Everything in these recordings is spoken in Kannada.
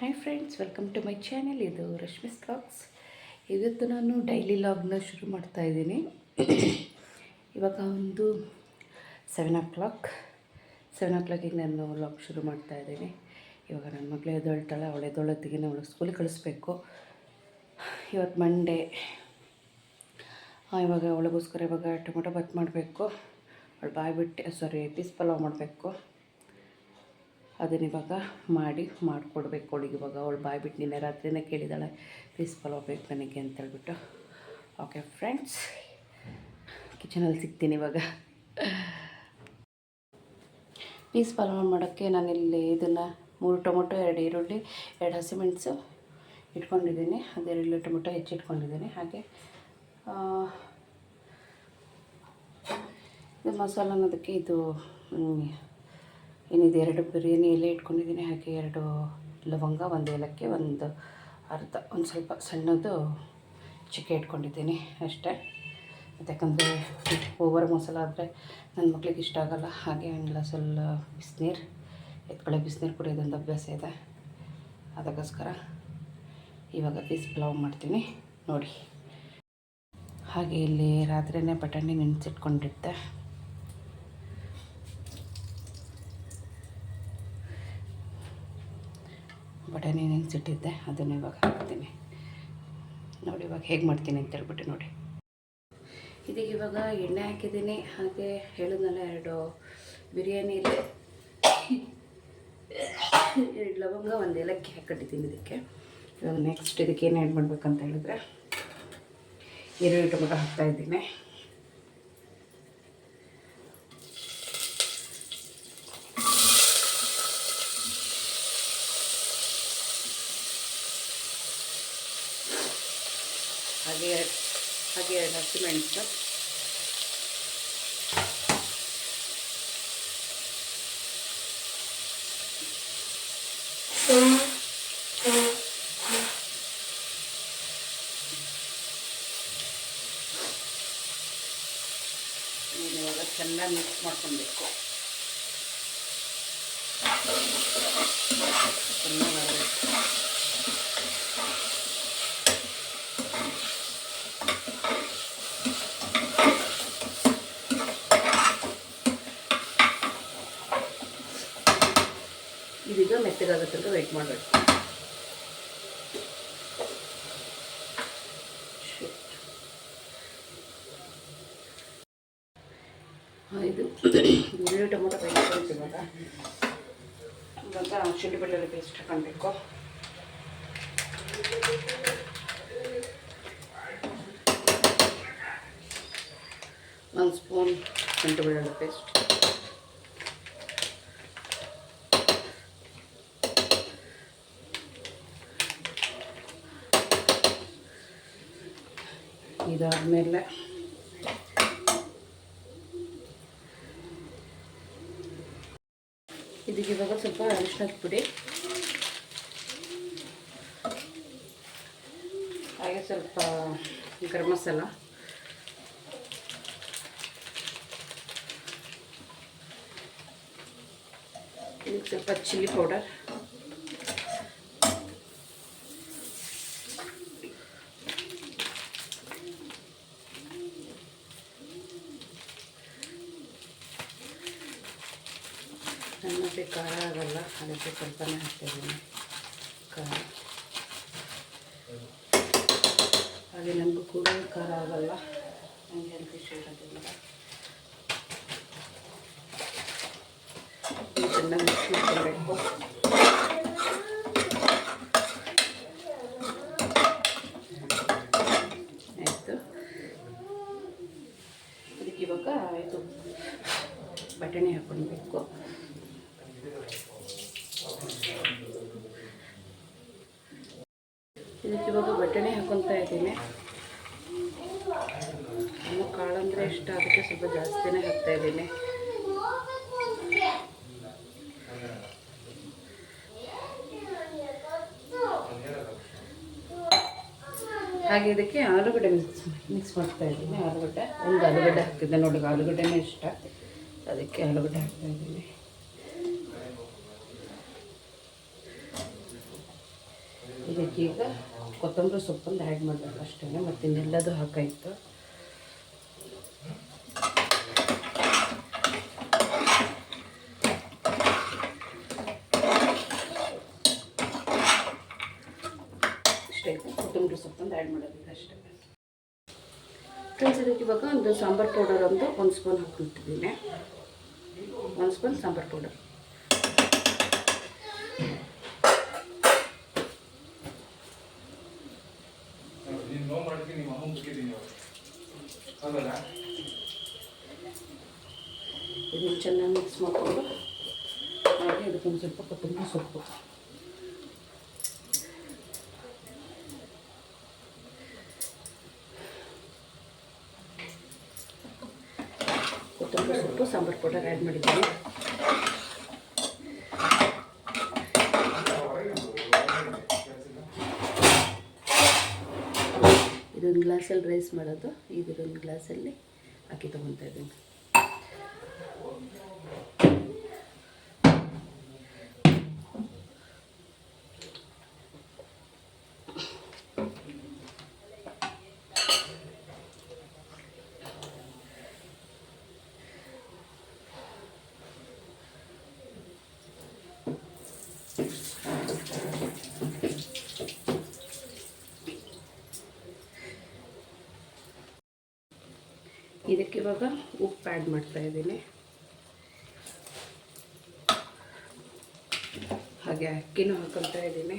Hi friends welcome to my channel ಇದು ರಶ್ಮಿ ಸ್ಟಾಕ್ಸ್ ಇವತ್ತು ನಾನು ಡೈಲಿ ಲಾಗ್ನ ಶುರು ಮಾಡ್ತಾ ಇದ್ದೀನಿ. ಇವಾಗ ಒಂದು ಸೆವೆನ್ ಓ ಕ್ಲಾಕ್ ಸೆವೆನ್ ಓ ಕ್ಲಾಕಿಗೆ ನಾನು ಲಾಗ್ ಶುರು ಮಾಡ್ತಾ ಇದ್ದೀನಿ. ಇವಾಗ ನನ್ನ ಮಗಳು ಎದ್ದೊಳ್ತಾಳೆ, ಅವಳು ಎದ್ದೊಳತ್ತಿಗೆ ಅವಳು ಸ್ಕೂಲಿಗೆ ಕಳಿಸ್ಬೇಕು. ಇವತ್ತು ಮಂಡೇ ಇವಾಗ ಅವಳಿಗೋಸ್ಕರ ಇವಾಗ ಟೊಮೊಟೊ ಬಾತ್ ಮಾಡಬೇಕು. ಅವಳು ಬಾಯಿ ಬಿಟ್ಟು ಸಾರಿ ಪೀಸ್ ಪಲಾವ್ ಮಾಡಬೇಕು. ಅದನ್ನ ಇವಾಗ ಮಾಡಿ ಮಾಡಿಕೊಡ್ಬೇಕು ಅವಳಿಗೆ ಇವಾಗ. ಅವಳು ಬಾಯಿ ಬಿಟ್ಟು ನಿನ್ನೆ ರಾತ್ರಿನೇ ಕೇಳಿದಾಳೆ ಪೀಸ್ ಪಲಾವ್ ಬೇಕು ನನಗೆ ಅಂತೇಳ್ಬಿಟ್ಟು ಓಕೆ ಫ್ರೆಂಡ್ಸ್ ಕಿಚನಲ್ಲಿ ಸಿಗ್ತೀನಿ ಇವಾಗ. ಪೀಸ್ ಪಲಾವ್ ಮಾಡೋಕ್ಕೆ ನಾನಿಲ್ಲಿ ಇದನ್ನು ಮೂರು ಟೊಮೊಟೊ, ಎರಡು ಈರುಳ್ಳಿ, ಎರಡು ಹಸಿಮೆಣಸು ಇಟ್ಕೊಂಡಿದ್ದೀನಿ. ಅದೆರಡು ಟೊಮೊಟೊ ಹೆಚ್ಚಿಟ್ಕೊಂಡಿದ್ದೀನಿ. ಹಾಗೆ ಇದು ಮಸಾಲ ಅನ್ನೋದಕ್ಕೆ ಇದು ಏನಿದೆ ಎರಡು ಬಿರಿಯಾನಿ ಎಲೆ ಇಟ್ಕೊಂಡಿದ್ದೀನಿ. ಹಾಗೆ ಎರಡು ಲವಂಗ, ಒಂದು ಏಲಕ್ಕಿ, ಒಂದು ಅರ್ಧ, ಒಂದು ಸ್ವಲ್ಪ ಸಣ್ಣದು ಚಿಕ್ಕೆ ಇಟ್ಕೊಂಡಿದ್ದೀನಿ ಅಷ್ಟೇ. ಯಾಕಂದರೆ ಓವರ್ ಮಸಾಲ ಆದರೆ ನನ್ನ ಮಕ್ಳಿಗೆ ಇಷ್ಟ ಆಗೋಲ್ಲ. ಹಾಗೆ ಒಂದು ಗ್ಲಾಸಲ್ಲ ಬಿಸಿನೀರು, ಎತ್ಕೊಳ್ಳೆ ಬಿಸಿನೀರು ಕುಡಿಯೋದೊಂದು ಅಭ್ಯಾಸ ಇದೆ. ಅದಕ್ಕೋಸ್ಕರ ಇವಾಗ ಪೀಸ್ ಪಲಾವ್ ಮಾಡ್ತೀನಿ. ನೋಡಿ. ಹಾಗೆ ಇಲ್ಲಿ ರಾತ್ರಿಯೇ ಬಟಾಣಿ ನೆನೆಸಿಟ್ಕೊಂಡಿದ್ದೆ. ಬಟಾಣಿ ನೆನೆಸಿಟ್ಟಿದ್ದೆ ಅದನ್ನು ಇವಾಗ ಹಾಕ್ತೀನಿ. ನೋಡಿ ಇವಾಗ ಹೇಗೆ ಮಾಡ್ತೀನಿ ಅಂತ ಹೇಳ್ಬಿಟ್ಟು ನೋಡಿ. ಇದೀಗ ಇವಾಗ ಎಣ್ಣೆ ಹಾಕಿದ್ದೀನಿ, ಹಾಗೆ ಹೇಳಿದ್ನಲ್ಲ ಎರಡು ಬಿರಿಯಾನಿ ಇದೆ. ಎರಡು ಲವಂಗ, ಒಂದು ಏಲಕ್ಕಿ ಹಾಕೊಂಡಿದ್ದೀನಿ ಇದಕ್ಕೆ. ಇವಾಗ ನೆಕ್ಸ್ಟ್ ಇದಕ್ಕೆ ಏನು ಆ್ಯಡ್ ಮಾಡ್ಬೇಕಂತ ಹೇಳಿದ್ರೆ, ಈರುಳ್ಳಿ ಟೊಮೊಟೊ ಹಾಕ್ತಾಯಿದ್ದೀನಿ ಹಾಗೆ ಹಾಗೆ ಎರಡು ಹಸಿಮೆಣಸು ಇದನ್ನ ಇವಾಗ ಚೆನ್ನಾಗಿ ಮಿಕ್ಸ್ ಮಾಡ್ಕೊಬೇಕು ಚೆನ್ನಾಗಿ ಇದೀಗ ಮೆತ್ತಗಾಗೋ ತನಕ ವೆಯ್ಟ್ ಮಾಡಬೇಕು. ಇದು ಈರುಳ್ಳಿ ಟೊಮೊಟೊ ಪೇಸ್ಟ್ ಇವಾಗ. ಇವಾಗ ಶುಂಠಿ ಬೆಳ್ಳುಳ್ಳಿ ಪೇಸ್ಟ್ ಹಾಕೊಳ್ಬೇಕು ಒಂದು ಸ್ಪೂನ್ ಶುಂಠಿ ಬೆಳ್ಳುಳ್ಳಿ ಪೇಸ್ಟ್ ಇದಾದಮೇಲೆ ಇದಕ್ಕೆ ಇವಾಗ ಸ್ವಲ್ಪ ಅರಿಶಿನದ ಪುಡಿ. ಹಾಗೆ ಸ್ವಲ್ಪ ಗರಂ ಮಸಾಲ. ಇದಕ್ಕೆ ಸ್ವಲ್ಪ ಚಿಲ್ಲಿ ಪೌಡರ್. ನಮಗೆ ಖಾರ ಆಗಲ್ಲ, ಅದಕ್ಕೆ ಸ್ವಲ್ಪನೇ ಹಾಕ್ತಿದ್ದೀನಿ. ಖಾರ. ಹಾಗೆ ನನಗೂ ಕೂಡ ಖಾರ ಆಗಲ್ಲ. ನನಗೆ ಹೆಲ್ತ್ ಇಶ್ಯೂ ಇರೋದ್ರಿಂದ ಚೆನ್ನಾಗಿ ಮಿಕ್ಸ್ ಮಾಡ್ಕೊಬೇಕು. ಆಯಿತು. ಇದಕ್ಕೆ ಇವಾಗ ಇದು ಬಟಾಣಿ ಹಾಕ್ಕೊಳ್ಬೇಕು ಇದಕ್ಕೆ ಇವಾಗ ಬಟಾಣಿ ಹಾಕೊತಾ ಇದ್ದೀನಿ. ನಮ್ಮ ಕಾಳಂದ್ರೆ ಇಷ್ಟ, ಅದಕ್ಕೆ ಸ್ವಲ್ಪ ಜಾಸ್ತಿನೇ ಹಾಕ್ತಾ ಇದ್ದೀನಿ. ಹಾಗೆ ಇದಕ್ಕೆ ಆಲೂಗಡ್ಡೆ ಮಿಕ್ಸ್ ಮಿಕ್ಸ್ ಮಾಡ್ತಾ ಇದ್ದೀನಿ. ಆಲೂಗಡ್ಡೆ, ಒಂದು ಆಲೂಗಡ್ಡೆ ಹಾಕ್ತಿದ್ದೆ ನೋಡಿ, ಆಲೂಗಡ್ಡೆನೇ ಇಷ್ಟ. ಅದಕ್ಕೆ ಆಲೂಗಡ್ಡೆ ಹಾಕ್ತಾ ಇದ್ದೀನಿ. ಇದಕ್ಕೆ ಈಗ ಕೊತ್ತಂಬರಿ ಸೊಪ್ಪನ್ನು ಆ್ಯಡ್ ಮಾಡಬೇಕು ಅಷ್ಟೇ ಮತ್ತು ಇನ್ನೆಲ್ಲದು ಹಾಕಾಯಿತು. ಇಷ್ಟೇ, ಕೊತ್ತಂಬರಿ ಆ್ಯಡ್ ಮಾಡಬೇಕು ಅಷ್ಟೇ. ಇವಾಗ ಒಂದು ಸಾಂಬಾರು ಪೌಡರ್ ಒಂದು ಒಂದು ಸ್ಪೂನ್ ಹಾಕ್ಬಿಟ್ಟಿದ್ದೀನಿ. ಒಂದು ಸ್ಪೂನ್ ಸಾಂಬಾರು ಪೌಡರ್. ಇದನ್ನು ಚೆನ್ನಾಗಿ ಮಿಕ್ಸ್ ಮಾಡಿಕೊಂಡು ಹಾಗೆ ಇದಕ್ಕೊಂದು ಸ್ವಲ್ಪ ಕೊತ್ತಂಬರಿ ಸೊಪ್ಪು. ಕೊತ್ತಂಬರಿ ಸೊಪ್ಪು, ಸಾಂಬಾರು ಪೌಡರ್ ಆ್ಯಡ್ ಮಾಡಿದ್ದೀನಿ. ಇದೊಂದು ಗ್ಲಾಸಲ್ಲಿ ರೈಸ್ ಮಾಡೋದು ಇದೊಂದು ಗ್ಲಾಸಲ್ಲಿ ಅಕ್ಕಿ ತೊಗೊತಾ ಇದ್ದೀನಿ ಇದಕ್ಕೆ ಇವಾಗ ಉಪ್ಪು ಆ್ಯಡ್ ಮಾಡ್ತಾ ಇದ್ದೀನಿ. ಹಾಗೆ ಅಕ್ಕಿನೂ ಹಾಕೊತಾ ಇದ್ದೀನಿ.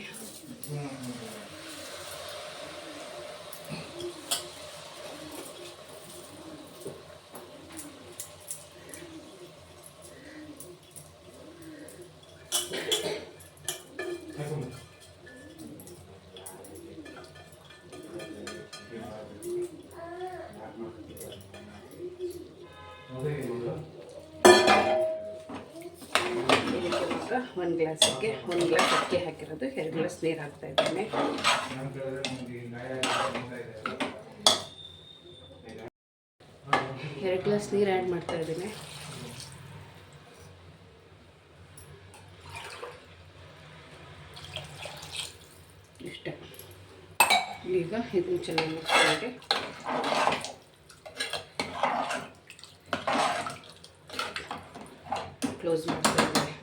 ಒಂದು ಗ್ಲಾಸಕ್ಕೆ ಒಂದು ಗ್ಲಾಸ್ ಅಕ್ಕಿ ಹಾಕಿರೋದು. ಎರಡು ಗ್ಲಾಸ್ ನೀರು ಹಾಕ್ತಾ ಇದ್ದೇನೆ. ಎರಡು ಗ್ಲಾಸ್ ನೀರು ಆ್ಯಡ್ ಮಾಡ್ತಾ ಇದ್ದೀನಿ. ಇಷ್ಟ. ಈಗ ಇದನ್ನು ಚೆನ್ನಾಗಿ ಮಿಕ್ಸ್ ಮಾಡಿ ಕ್ಲೋಸ್ ಮಾಡ್ತಾ ಇದ್ದೀನಿ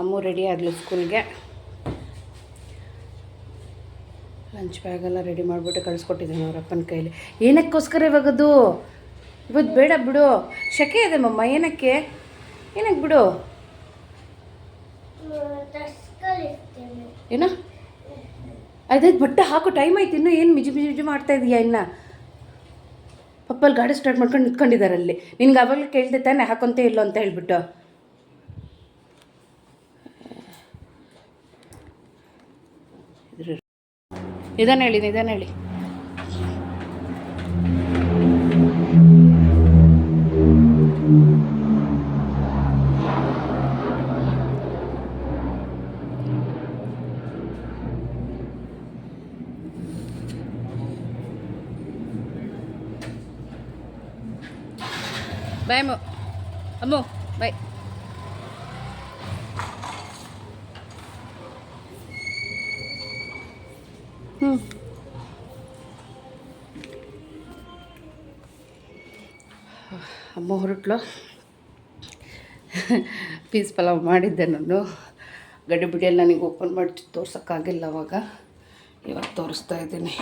ಅಮ್ಮು ರೆಡಿ ಆಗಲಿ ಸ್ಕೂಲ್ಗೆ ಲಂಚ್ ಬ್ಯಾಗೆಲ್ಲ ರೆಡಿ ಮಾಡಿಬಿಟ್ಟು ಕಳಿಸ್ಕೊಟ್ಟಿದ್ದೀನಿ ಅವ್ರ ಅಪ್ಪನ ಕೈಲಿ. ಏನಕ್ಕೋಸ್ಕರ ಇವಾಗದು ಇವತ್ತು ಬೇಡ, ಬಿಡು ಶಕೆ ಇದೆ ಮಮ್ಮ, ಏನಕ್ಕೆ? ಏನಕ್ಕೆ ಬಿಡು? ಏನ? ಅದಾಯ್ತು ಬಟ್ಟೆ ಹಾಕೋ ಟೈಮ್ ಆಯ್ತು, ಇನ್ನೂ ಏನು ಮಿಜು ಮಿಜು ಮಿಜು ಮಾಡ್ತಾ ಇದೀಯಾ ಇನ್ನ? ಪಪ್ಪಲ್ಲಿ ಗಾಡಿ ಸ್ಟಾರ್ಟ್ ಮಾಡ್ಕೊಂಡು ನಿಂತ್ಕೊಂಡಿದ್ದಾರೆ ಅಲ್ಲಿ. ನಿನ್ಗೆ ಆವಾಗಲೇ ಕೇಳಿದೆ ತಾನೆ, ಹಾಕೊಂತೇ ಇಲ್ಲೋ ಅಂತ ಹೇಳ್ಬಿಟ್ಟು. ನಿಧಾನ ಹೇಳಿ ನಿಧಾನ ಹೇಳಿ ಬಾಯ್ ಅಮ್ಮು ಅಮ್ಮು ಬಾಯ್ ಅಮ್ಮ ಹೊರಟ್ಲು? ಪೀಸ್ ಪಲಾವ್ ಮಾಡಿದ್ದೆ ನಾನು. ಗಡ್ಡೆ ಬಿಡಿಯಲ್ಲಿ ನನಗೆ ಓಪನ್ ಮಾಡಿ ತೋರ್ಸೋಕ್ಕಾಗಿಲ್ಲ ಅವಾಗ. ಇವಾಗ ತೋರಿಸ್ತಾ ಇದ್ದೀನಿ.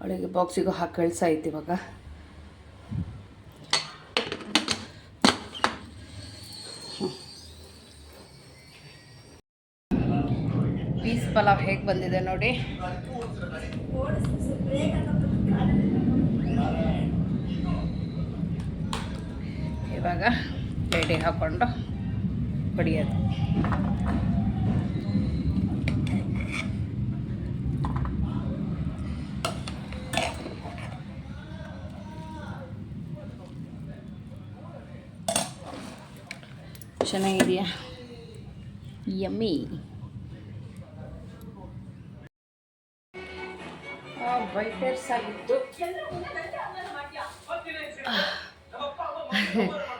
ಅವಳಿಗೆ ಬಾಕ್ಸಿಗೂ ಹಾಕಿ ಕಳ್ಸಾಯ್ತು ಇವಾಗ. ಪೀಸ್ ಪಲಾವ್ ಹೇಗೆ ಬಂದಿದೆ ನೋಡಿ. ಇವಾಗ ಪ್ಲೇಟಿಗೆ ಹಾಕ್ಕೊಂಡು ಬಡಿಯೋದು. ಚೆನ್ನಾಗಿದೆಯಾ? ಯಮ್ಮಿ ವೈಟ್ ಹೇರ್ಸ್ ಆಗಿತ್ತು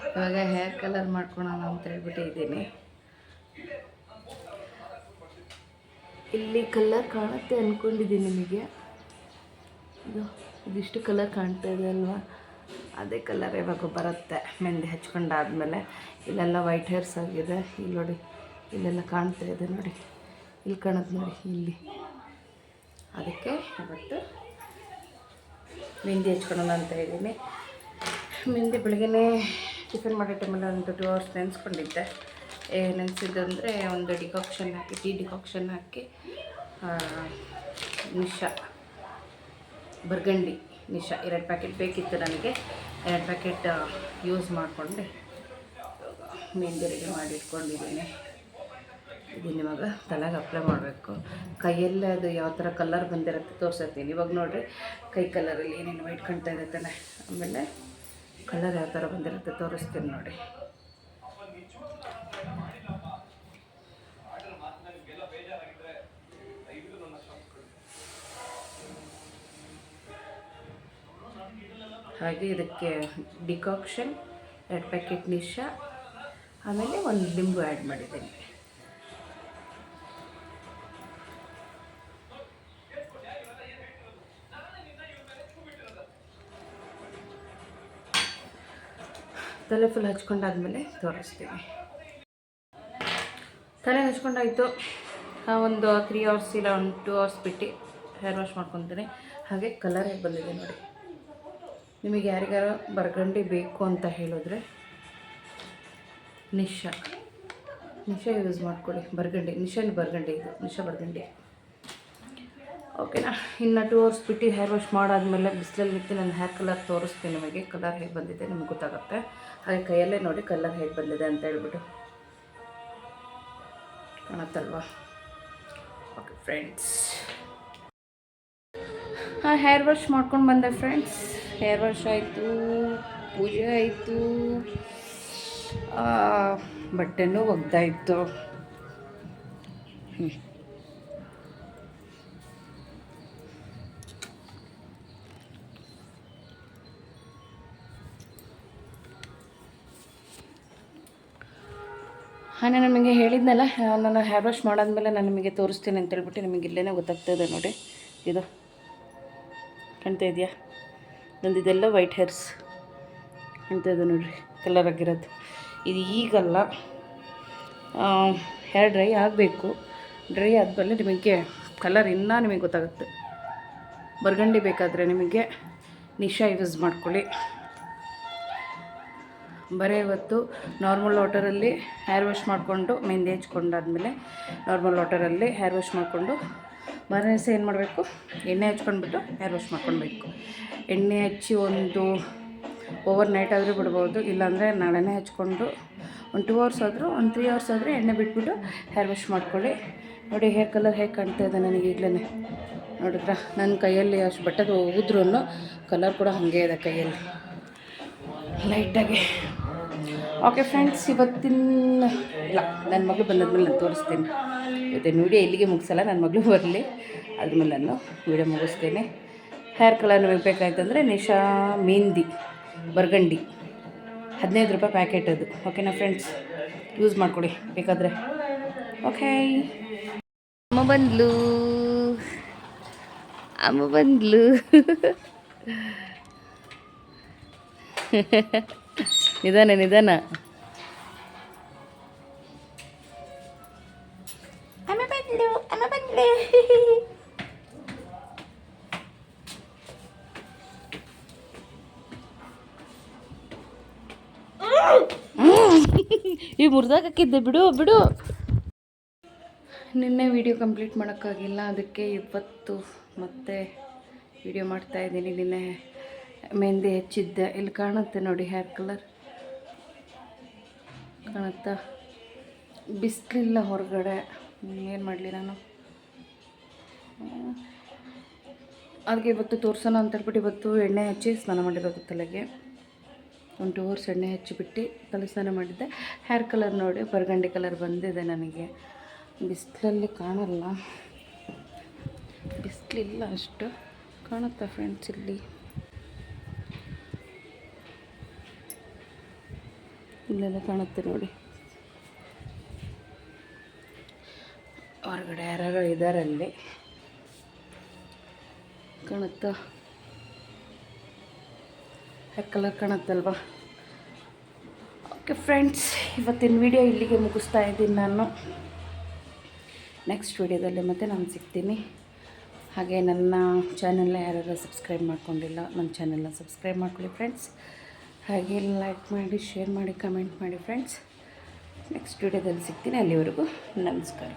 ಇವಾಗ ಹೇರ್ ಕಲರ್ ಮಾಡ್ಕೊಳೋಣ ಅಂತ ಹೇಳ್ಬಿಟ್ಟು ಇದ್ದೀನಿ ಇಲ್ಲಿ ಕಲರ್ ಕಾಣುತ್ತೆ ಅಂದ್ಕೊಂಡಿದ್ದೀನಿ ನಿಮಗೆ. ಇದು ಇದಿಷ್ಟು ಕಲರ್ ಕಾಣ್ತಾ ಇದೆ ಅಲ್ವಾ? ಅದೇ ಕಲರ್ ಇವಾಗ ಬರುತ್ತೆ ಮೆಹಂದಿ ಹಚ್ಕೊಂಡಾದ್ಮೇಲೆ. ಇಲ್ಲೆಲ್ಲ ವೈಟ್ ಹೇರ್ಸ್ ಆಗಿದೆ. ಇಲ್ಲಿ ನೋಡಿ ಇಲ್ಲೆಲ್ಲ ಕಾಣ್ತಾ ಇದೆ ನೋಡಿ. ಇಲ್ಲಿ ಕಾಣುತ್ತೆ ನೋಡಿ ಇಲ್ಲಿ. ಅದಕ್ಕೆ ಇವತ್ತು ಮೆಹಂದಿ ಹಚ್ಕೊಳೋಣ ಅಂತ ಇದ್ದೀನಿ ಮೆಹಂದಿ ಬೆಳಗ್ಗೆ ಟಿಫಿನ್ ಮಾಡೋ ಟೈಮಲ್ಲಿ ಒಂದು ಟೂ ಅವರ್ಸ್ ನೆನೆಸ್ಕೊಂಡಿದ್ದೆ. ನೆನೆಸಿದ್ದು ಅಂದರೆ ಒಂದು ಡಿಕಾಕ್ಷನ್ ಹಾಕಿ ಟೀ ಡಿಕಾಕ್ಷನ್ ಹಾಕಿ ನಿಶಾ, ಬರ್ಗಂಡಿ ನಿಶಾ ಎರಡು ಪ್ಯಾಕೆಟ್ ಬೇಕಿತ್ತು ನನಗೆ. ಎರಡು ಪ್ಯಾಕೆಟ್ ಯೂಸ್ ಮಾಡಿಕೊಂಡೆ, ಮೆಹಂದಿ ರೆಡಿ ಮಾಡಿ ಇಟ್ಕೊಂಡಿದ್ದೀನಿ. ಇದನ್ನು ಇವಾಗ ತಲೆಗೆ ಅಪ್ಲೈ ಮಾಡಬೇಕು. ಕೈಯಲ್ಲೇ ಅದು ಯಾವ ಥರ ಕಲರ್ ಬಂದಿರುತ್ತೆ ತೋರಿಸಿರ್ತೀನಿ ಇವಾಗ ನೋಡಿರಿ, ಕೈ ಕಲರಲ್ಲಿ ಏನೇನು ವೈಟ್ ಕಾಣ್ತಾ ಇದೆ ತಾನೆ. ಆಮೇಲೆ ಕಲರ್ ಯಾವ ಥರ ಬಂದಿರುತ್ತೆ ತೋರಿಸ್ತೀನಿ ನೋಡಿ. ಹಾಗೆ ಇದಕ್ಕೆ ಡಿಕಾಕ್ಷನ್ ಎರಡು ಪ್ಯಾಕೆಟ್ ನಿಶಾ, ಆಮೇಲೆ ಒಂದು ಲಿಂಬು ಆ್ಯಡ್ ಮಾಡಿದ್ದೀನಿ. ತಲೆ ಫುಲ್ ಹಚ್ಕೊಂಡಾದ್ಮೇಲೆ ತೋರಿಸ್ತೀನಿ. ತಲೆ ಹಚ್ಕೊಂಡಾಯಿತು. ಒಂದು ತ್ರೀ ಅವರ್ಸ್ ಇಲ್ಲ, ಒಂದು ಟೂ ಅವರ್ಸ್ ಬಿಟ್ಟು ಹೇರ್ ವಾಶ್ ಮಾಡ್ಕೊತೀನಿ. ಹಾಗೆ ಕಲರ್ ಬಂದಿದೆ ನೋಡಿ. ನಿಮಗೆ ಯಾರಿಗಾರು ಬರ್ಗಂಡಿ ಬೇಕು ಅಂತ ಹೇಳಿದ್ರೆ ನಿಶಾ. ನಿಶಾ ಯೂಸ್ ಮಾಡ್ಕೊಳ್ಳಿ. ಬರ್ಗಂಡಿ. ನಿಶಾ ಬರ್ಗಂಡಿ ಇದು. ನಿಶಾ ಬರ್ಗಂಡಿ. ಓಕೆನಾ ಇನ್ನು ಟೂ ಅವರ್ಸ್ ಬಿಟ್ಟು ಹೇರ್ ವಾಶ್ ಮಾಡಾದಮೇಲೆ ಬಿಸಿಲಲ್ಲಿ ಬಿಟ್ಟು ನಾನು ಹೇರ್ ಕಲರ್ ತೋರಿಸ್ತೀನಿ ನಿಮಗೆ. ಕಲರ್ ಹೇಗೆ ಬಂದಿದೆ ನಿಮಗೆ ಗೊತ್ತಾಗುತ್ತೆ. ಹಾಗೆ ಕೈಯಲ್ಲೇ ನೋಡಿ ಕಲರ್ ಹೇಗೆ ಬಂದಿದೆ ಅಂತ ಹೇಳ್ಬಿಟ್ಟು. ಕಾಣುತ್ತಲ್ವಾ? ಓಕೆ ಫ್ರೆಂಡ್ಸ್ ಹಾಂ ಹೇರ್ ವಾಶ್ ಮಾಡ್ಕೊಂಡು ಬಂದೆ ಫ್ರೆಂಡ್ಸ್ ಹೇರ್ ವಾಶ್ ಆಯಿತು, ಪೂಜೆ ಆಯಿತು. ಬಟ್ಟೆನೂ ಒಗ್ದಾಯಿತು. ಹ್ಞೂ ನಾನು ನಿಮಗೆ ಹೇಳಿದ್ನಲ್ಲ ನಾನು ಹೇರ್ ವಾಶ್ ಮಾಡಾದ್ಮೇಲೆ ನಾನು ನಿಮಗೆ ತೋರಿಸ್ತೀನಿ ಅಂತ ಹೇಳ್ಬಿಟ್ಟು ನಿಮಗೆ ಇಲ್ಲೇ ಗೊತ್ತಾಗ್ತದೆ ನೋಡಿ. ಇದು ಕಾಣ್ತಾ ಇದೆಯಾ? ನಂದು ಇದೆಲ್ಲ ವೈಟ್ ಹೇರ್ಸ್ ಕಾಣ್ತಾ ಇದೆ ನೋಡಿರಿ ಕಲರ್ ಆಗಿರೋದು. ಇದು ಈಗಲ್ಲ ಹೇರ್ ಡ್ರೈ ಆಗಬೇಕು. ಡ್ರೈ ಆದಮೇಲೆ ನಿಮಗೆ ಕಲರ್ ಇನ್ನೂ ನಿಮಗೆ ಗೊತ್ತಾಗುತ್ತೆ. ಬರ್ಗಂಡಿ ಬೇಕಾದರೆ ನಿಮಗೆ ನಿಶಾ ಯೂಸ್ ಮಾಡ್ಕೊಳ್ಳಿ. ಬರೀ ಇವತ್ತು ನಾರ್ಮಲ್ ವಾಟರಲ್ಲಿ ಹೇರ್ ವಾಶ್ ಮಾಡಿಕೊಂಡು ಮೆಹಂದಿ ಹಚ್ಕೊಂಡಾದ್ಮೇಲೆ ನಾರ್ಮಲ್ ವಾಟರಲ್ಲಿ ಹೇರ್ ವಾಶ್ ಮಾಡಿಕೊಂಡು ಮರನೇ ದಿವಸ ಏನು ಮಾಡಬೇಕು? ಎಣ್ಣೆ ಹಚ್ಕೊಂಡ್ಬಿಟ್ಟು ಹೇರ್ ವಾಶ್ ಮಾಡ್ಕೊಳ್ಬೇಕು. ಎಣ್ಣೆ ಹಚ್ಚಿ ಒಂದು ಓವರ್ ನೈಟ್ ಆದರೂ ಬಿಡ್ಬೋದು, ಇಲ್ಲಾಂದರೆ ನಾಳೆನೇ ಹಚ್ಕೊಂಡು ಒಂದು ಟೂ ಅವರ್ಸ್ ಆದರೂ, ಒಂದು ತ್ರೀ ಅವರ್ಸ್ ಆದರೆ ಎಣ್ಣೆ ಬಿಟ್ಬಿಟ್ಟು ಹೇರ್ ವಾಶ್ ಮಾಡ್ಕೊಳ್ಳಿ. ನೋಡಿ ಹೇರ್ ಕಲರ್ ಹೇಗೆ ಕಾಣ್ತಾ ಇದೆ ನನಗೆ ಈಗಲೇ. ನೋಡಿದ್ರ? ನನ್ನ ಕೈಯಲ್ಲಿ ಅಷ್ಟು ಬಟ್ಟೆದು ಹೋದ್ರೂ ಕಲರ್ ಕೂಡ ಹಾಗೆ ಇದೆ ಕೈಯಲ್ಲಿ. ಲೈಟಾಗಿ ಓಕೆ ಫ್ರೆಂಡ್ಸ್ ಇವತ್ತಿನ ಇಲ್ಲ ನನ್ನ ಮಗಳು ಬಂದಾದ್ಮೇಲೆ ನಾನು ತೋರಿಸ್ತೀನಿ. ಇವತ್ತಿನ ವೀಡಿಯೋ ಇಲ್ಲಿಗೆ ಮುಗಿಸಲ್ಲ ನನ್ನ ಮಗಳು ಬರಲಿ. ಅದ್ಮೇಲೆ ನಾನು ವೀಡಿಯೋ ಮುಗಿಸ್ತೇನೆ. ಹೇರ್ ಕಲರ್ ನಿಮಗೆ ಬೇಕಾಯ್ತಂದರೆ ನಿಶಾ ಮೆಹಂದಿ, ಬರ್ಗಂಡಿ. ಹದಿನೈದು ರೂಪಾಯಿ ಪ್ಯಾಕೆಟ್ ಅದು. ಓಕೆನಾ ಫ್ರೆಂಡ್ಸ್ ಯೂಸ್ ಮಾಡ್ಕೊಳ್ಳಿ ಬೇಕಾದರೆ. ಓಕೆ ಅಮ್ಮ ಬಂದ್ಲು. ಅಮ್ಮ ಬಂದ್ಲು. ನಿಧಾನ ನಿಧಾನ. ಈ ಮುರಿದಾಕಿದ್ದೆ ಬಿಡು ಬಿಡು. ನಿನ್ನೆ ವಿಡಿಯೋ ಕಂಪ್ಲೀಟ್ ಮಾಡೋಕ್ಕಾಗಿಲ್ಲ ಅದಕ್ಕೆ ಇವತ್ತು ಮತ್ತೆ ವಿಡಿಯೋ ಮಾಡ್ತಾ ಇದ್ದೀನಿ. ನಿನ್ನೆ ಮೆಹಂದಿ ಹೆಚ್ಚಿದ್ದೆ. ಇಲ್ಲಿ ಕಾಣುತ್ತೆ ನೋಡಿ ಹೇರ್ ಕಲರ್ ಕಾಣುತ್ತಾ? ಬಿಸಿಲಿಲ್ಲ ಹೊರಗಡೆ. ಏನು ಮಾಡಲಿ ನಾನು? ಅದಕ್ಕೆ ಇವತ್ತು ತೋರಿಸೋಣ ಅಂತ ಹೇಳ್ಬಿಟ್ಟು ಇವತ್ತು ಎಣ್ಣೆ ಹಚ್ಚಿ ಸ್ನಾನ ಮಾಡಿರೋದು ತಲೆಗೆ. ಒಂದು ಟೂ ಅವರ್ಸ್ ಎಣ್ಣೆ ಹಚ್ಚಿಬಿಟ್ಟು ತಲೆ ಸ್ನಾನ ಮಾಡಿದ್ದೆ. ಹೇರ್ ಕಲರ್ ನೋಡಿ ಬರ್ಗಂಡಿ ಕಲರ್ ಬಂದಿದೆ ನನಗೆ. ಬಿಸಿಲಲ್ಲಿ ಕಾಣಲ್ಲ. ಬಿಸಿಲಿಲ್ಲ ಅಷ್ಟು. ಕಾಣುತ್ತಾ ಫ್ರೆಂಡ್ಸ್ ಇಲ್ಲಿ? ಇಲ್ಲೆಲ್ಲ ಕಾಣುತ್ತೆ ನೋಡಿ. ಹೊರಗಡೆ ಯಾರು ಇದ್ದಾರೆ ಅಲ್ಲಿ. ಕಾಣುತ್ತಾ? ಕಲರ್ ಕಾಣುತ್ತಲ್ವಾ? ಓಕೆ ಫ್ರೆಂಡ್ಸ್ ಇವತ್ತಿನ ವಿಡಿಯೋ ಇಲ್ಲಿಗೆ ಮುಗಿಸ್ತಾ ಇದ್ದೀನಿ ನಾನು. ನೆಕ್ಸ್ಟ್ ವಿಡಿಯೋದಲ್ಲಿ ಮತ್ತೆ ನಾನು ಸಿಗ್ತೀನಿ. ಹಾಗೆ ನನ್ನ ಚಾನಲ್ನ ಯಾರು ಸಬ್ಸ್ಕ್ರೈಬ್ ಮಾಡ್ಕೊಂಡಿಲ್ಲ, ನನ್ನ ಚಾನಲ್ನ ಸಬ್ಸ್ಕ್ರೈಬ್ ಮಾಡ್ಕೊಳ್ಳಿ ಫ್ರೆಂಡ್ಸ್ ಹಾಗೆ ಲೈಕ್ ಮಾಡಿ ಶೇರ್ ಮಾಡಿ ಕಮೆಂಟ್ ಮಾಡಿ ಫ್ರೆಂಡ್ಸ್ ನೆಕ್ಸ್ಟ್ ವಿಡಿಯೋದಲ್ಲಿ ಸಿಗ್ತೀನಿ. ಅಲ್ಲಿವರೆಗೂ ನಮಸ್ಕಾರ.